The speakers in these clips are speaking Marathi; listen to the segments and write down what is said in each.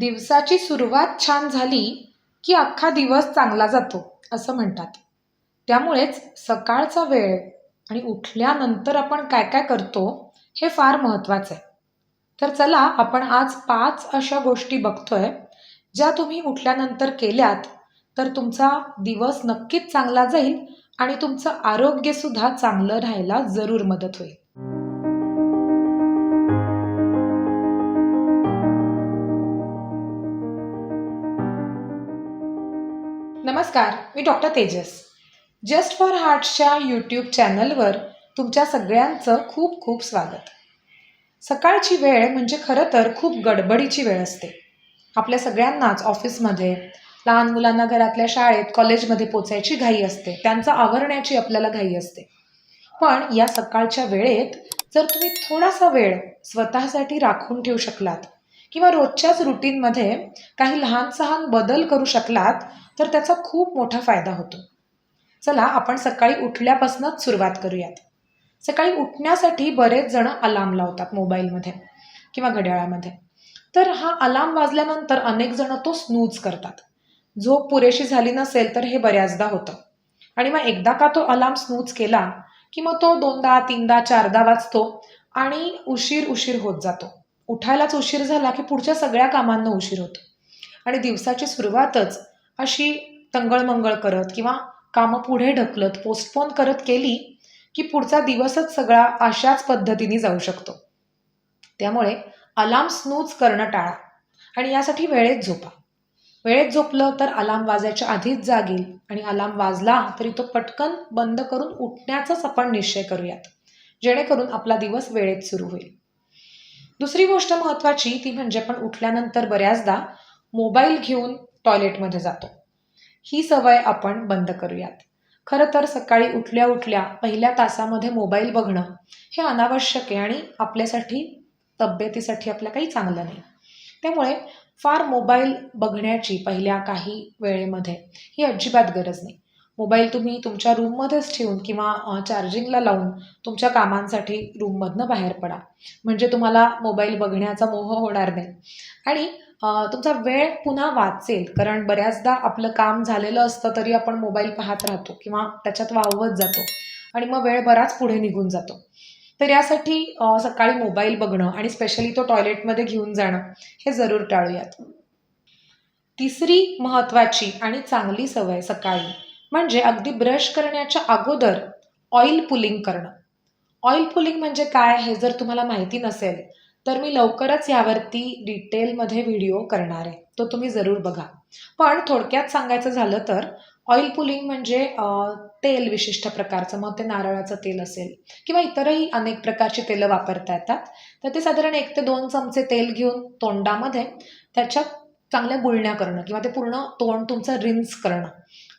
दिवसाची सुरुवात छान झाली की अख्खा दिवस चांगला जातो असं म्हणतात. त्यामुळेच सकाळचा वेळ आणि उठल्यानंतर आपण काय काय करतो हे फार महत्त्वाचं आहे. तर चला आपण आज पाच अशा गोष्टी बघतोय ज्या तुम्ही उठल्यानंतर केल्यात तर तुमचा दिवस नक्कीच चांगला जाईल आणि तुमचं आरोग्यसुद्धा चांगलं राहायला जरूर मदत होईल. नमस्कार मी डॉक्टर तेजस. जस्ट फॉर हार्टच्या यूट्यूब चॅनलवर तुमच्या सगळ्यांचं खूप खूप स्वागत. सकाळची वेळ म्हणजे खरं तर खूप गडबडीची वेळ असते. आपल्या सगळ्यांनाच ऑफिसमध्ये लहान मुलांना घरातल्या शाळेत कॉलेजमध्ये पोचायची घाई असते त्यांचं आवरण्याची आपल्याला घाई असते. पण या सकाळच्या वेळेत जर तुम्ही थोडासा वेळ स्वतःसाठी राखून ठेवू शकलात किंवा रोजच्याच रुटीनमध्ये काही लहान सहान बदल करू शकलात तर त्याचा खूप मोठा फायदा होतो. चला आपण सकाळी उठल्यापासूनच सुरुवात करूयात. सकाळी उठण्यासाठी बरेच जण अलार्म लावतात मोबाईलमध्ये किंवा घड्याळामध्ये. तर हा अलार्म वाजल्यानंतर अनेक जण तो स्नूज करतात. झोप पुरेशी झाली नसेल तर हे बऱ्याचदा होतं. आणि मग एकदा का तो अलार्म स्नूज केला की मग तो दोनदा तीनदा चारदा वाजतो आणि उशीर उशीर होत जातो. उठायलाच उशीर झाला की पुढच्या सगळ्या कामांना उशीर होतो. आणि दिवसाची सुरुवातच अशी तंगळमंगळ करत किंवा कामं पुढे ढकलत पोस्टपोन करत केली की पुढचा दिवसच सगळा अशाच पद्धतीने जाऊ शकतो. त्यामुळे अलार्म स्नूज करणं टाळा आणि यासाठी वेळेत झोपा. वेळेत झोपलं तर अलार्म वाजायच्या आधीच जागेल आणि अलार्म वाजला तरी तो पटकन बंद करून उठण्याचाच आपण निश्चय करूयात जेणेकरून आपला दिवस वेळेत सुरू होईल. दुसरी गोष्ट महत्त्वाची ती म्हणजे आपण उठल्यानंतर बऱ्याचदा मोबाईल घेऊन टॉयलेटमध्ये जातो. ही सवय आपण बंद करूयात. खरं तर सकाळी उठल्या उठल्या पहिल्या तासामध्ये मोबाईल बघणं हे अनावश्यक आहे आणि आपल्यासाठी तब्येतीसाठी आपल्या काही चांगलं नाही. त्यामुळे फार मोबाईल बघण्याची पहिल्या काही वेळेमध्ये ही अजिबात गरज नाही. मोबाईल तुम्ही तुमच्या रूममध्येच ठेवून किंवा चार्जिंगला लावून तुमच्या कामांसाठी रूममधनं बाहेर पडा. म्हणजे तुम्हाला मोबाईल बघण्याचा मोह होणार नाही. आणि तुमचा वेळ पुन्हा वाचेल. कारण बऱ्याचदा आपलं काम झालेलं असतं तरी आपण मोबाईल पाहत राहतो किंवा त्याच्यात वावत जातो. आणि मग वेळ बराच पुढे निघून जातो. तर यासाठी सकाळी मोबाईल बघणं आणि स्पेशली तो टॉयलेटमध्ये घेऊन जाणं हे जरूर टाळूयात. तिसरी महत्त्वाची आणि चांगली सवय सकाळी म्हणजे अगदी ब्रश करण्याच्या अगोदर ऑइल पुलिंग करणं. ऑइल पुलिंग म्हणजे काय हे जर तुम्हाला माहिती नसेल तर मी लवकरच यावरती डिटेलमध्ये व्हिडिओ करणार आहे. तो तुम्ही जरूर बघा. पण थोडक्यात सांगायचं झालं तर ऑइल पुलिंग म्हणजे तेल विशिष्ट प्रकारचं मग ते नारळाचं तेल असेल किंवा इतरही अनेक प्रकारची तेलं वापरता येतात. तर ते साधारण एक ते दोन चमचे तेल घेऊन तोंडामध्ये त्याच्यात चांगल्या गुळण्या करणं किंवा ते पूर्ण तोंड तुमचं रिन्स करणं.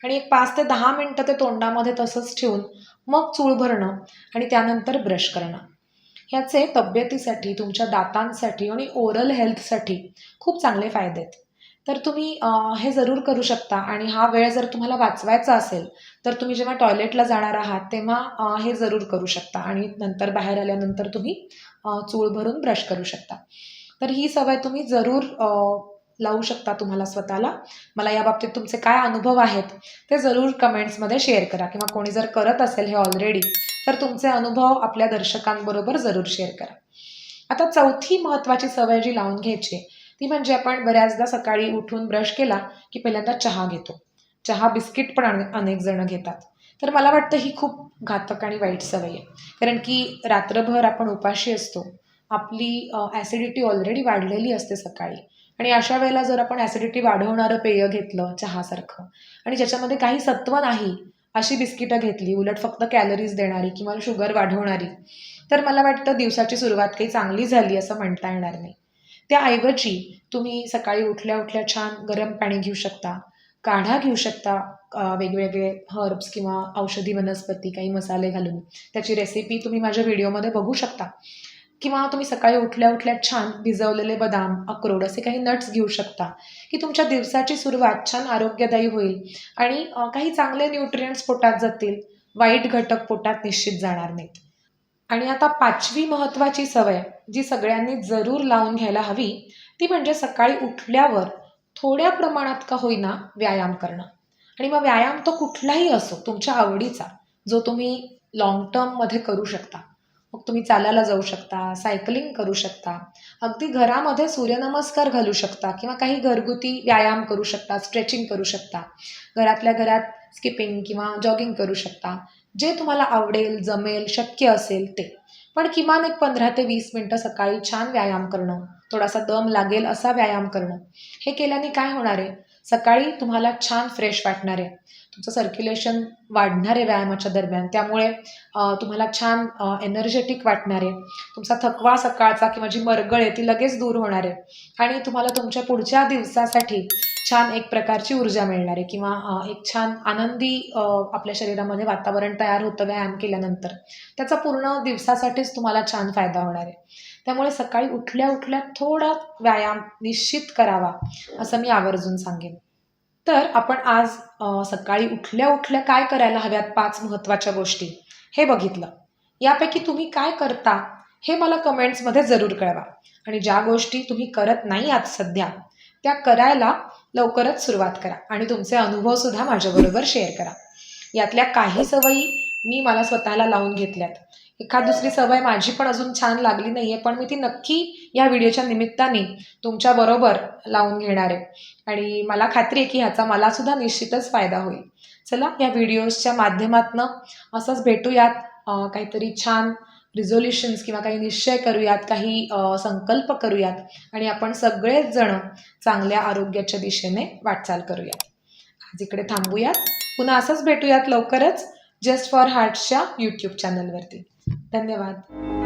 आणि एक पाच ते दहा मिनटं ते तोंडामध्ये तसंच ठेवून मग चूळ भरणं आणि त्यानंतर ब्रश करणं. ह्याचे तब्येतीसाठी तुमच्या दातांसाठी आणि ओरल हेल्थसाठी खूप चांगले फायदे आहेत. तर तुम्ही हे जरूर करू शकता आणि हा वेळ जर तुम्हाला वाचवायचा असेल तर तुम्ही जेव्हा टॉयलेटला जाणार आहात तेव्हा हे जरूर करू शकता आणि नंतर बाहेर आल्यानंतर तुम्ही चूळ भरून ब्रश करू शकता. तर ही सवय तुम्ही जरूर लावू शकता तुम्हाला स्वतःला. मला या बाबतीत तुमचे काय अनुभव आहेत ते जरूर कमेंट्समध्ये शेअर करा किंवा कोणी जर करत असेल हे ऑलरेडी तर तुमचे अनुभव आपल्या दर्शकांबरोबर जरूर शेअर करा. आता चौथी महत्त्वाची सवय जी लावून घ्यायची ती म्हणजे आपण बऱ्याचदा सकाळी उठून ब्रश केला की पहिल्यांदा चहा घेतो. चहा बिस्किट पण अनेक जण घेतात. तर मला वाटतं ही खूप घातक आणि वाईट सवय आहे. कारण की रात्रभर आपण उपाशी असतो आपली ॲसिडिटी ऑलरेडी वाढलेली असते सकाळी. आणि अशा वेळेला जर आपण ॲसिडिटी वाढवणारं पेय घेतलं चहासारखं आणि ज्याच्यामध्ये काही सत्व नाही अशी बिस्किटं घेतली उलट फक्त कॅलरीज देणारी किंवा शुगर वाढवणारी. तर मला वाटतं दिवसाची सुरुवात काही चांगली झाली असं म्हणता येणार नाही. त्याऐवजी तुम्ही सकाळी उठल्या उठल्या छान गरम पाणी घेऊ शकता काढा घेऊ शकता वेगवेगळे हर्ब्स किंवा औषधी वनस्पती काही मसाले घालून. त्याची रेसिपी तुम्ही माझ्या व्हिडिओमध्ये बघू शकता. किंवा तुम्ही सकाळी उठल्या उठल्या छान भिजवलेले बदाम अक्रोड असे काही नट्स घेऊ शकता की तुमच्या दिवसाची सुरुवात छान आरोग्यदायी होईल. आणि काही चांगले न्यूट्रियंट्स पोटात जातील वाईट घटक पोटात निश्चित जाणार नाहीत. आणि आता पाचवी महत्त्वाची सवय जी सगळ्यांनी जरूर लावून घ्यायला हवी ती म्हणजे सकाळी उठल्यावर थोड्या प्रमाणात का होईना व्यायाम करणं. आणि मग व्यायाम तो कुठलाही असो तुमच्या आवडीचा जो तुम्ही लॉंग टर्ममध्ये करू शकता. मग तुम्ही चालायला जाऊ शकता सायकलिंग करू शकता. अगदी घरामध्ये सूर्यनमस्कार घालू शकता किंवा काही घरगुती व्यायाम करू शकता स्ट्रेचिंग करू शकता. घरातल्या घरात स्किपिंग किंवा जॉगिंग करू शकता. जे तुम्हाला आवडेल जमेल शक्य असेल ते. पण किमान एक पंधरा ते वीस मिनटं सकाळी छान व्यायाम करणं थोडासा दम लागेल असा व्यायाम करणं. हे केल्याने काय होणार आहे? सकाळी तुम्हाला छान फ्रेश वाटणार आहे. तुमचं सर्क्युलेशन वाढणार आहे व्यायामाच्या दरम्यान. त्यामुळे तुम्हाला छान एनर्जेटिक वाटणार आहे. तुमचा थकवा सकाळचा किंवा जी मरगळ आहे ती लगेच दूर होणार आहे. आणि तुम्हाला तुमच्या पुढच्या दिवसासाठी छान एक प्रकारची ऊर्जा मिळणार आहे किंवा एक छान आनंदी आपल्या शरीरामध्ये वातावरण तयार होतं व्यायाम केल्यानंतर. त्याचा पूर्ण दिवसासाठीच तुम्हाला छान फायदा होणार आहे. त्यामुळे सकाळी उठल्या उठल्या थोडा व्यायाम निश्चित करावा असं मी आवर्जून सांगेन. तर आपण आज सकाळी उठल्या उठल्या काय करायला हव्यात पाच महत्त्वाच्या गोष्टी? हे बघितलं. यापैकी तुम्ही काय करता हे मला कमेंट्समध्ये जरूर कळवा. आणि ज्या गोष्टी तुम्ही करत नाही आज सध्या त्या करायला लवकरच सुरुवात करा आणि तुमचे अनुभवसुद्धा माझ्याबरोबर शेअर करा. यातल्या काही सवयी मी मला स्वतःला लावून घेतल्यात. एखाद दुसरी सवय माझी पण अजून छान लागली नाही आहे पण मी ती नक्की या व्हिडिओच्या निमित्ताने तुमच्याबरोबर लावून घेणार आहे. आणि मला खात्री आहे की ह्याचा मलासुद्धा निश्चितच फायदा होईल. चला या व्हिडिओजच्या माध्यमातनं असंच भेटूयात. काहीतरी छान रिझोल्युशन्स किंवा काही निश्चय करूयात काही संकल्प करूयात आणि आपण सगळेच जण चांगल्या आरोग्याच्या दिशेने वाटचाल करूयात. आज इकडे थांबूयात. पुन्हा असंच भेटूयात लवकरच जस्ट फॉर हार्ट्सच्या यूट्यूब चॅनलवरती धन्यवाद.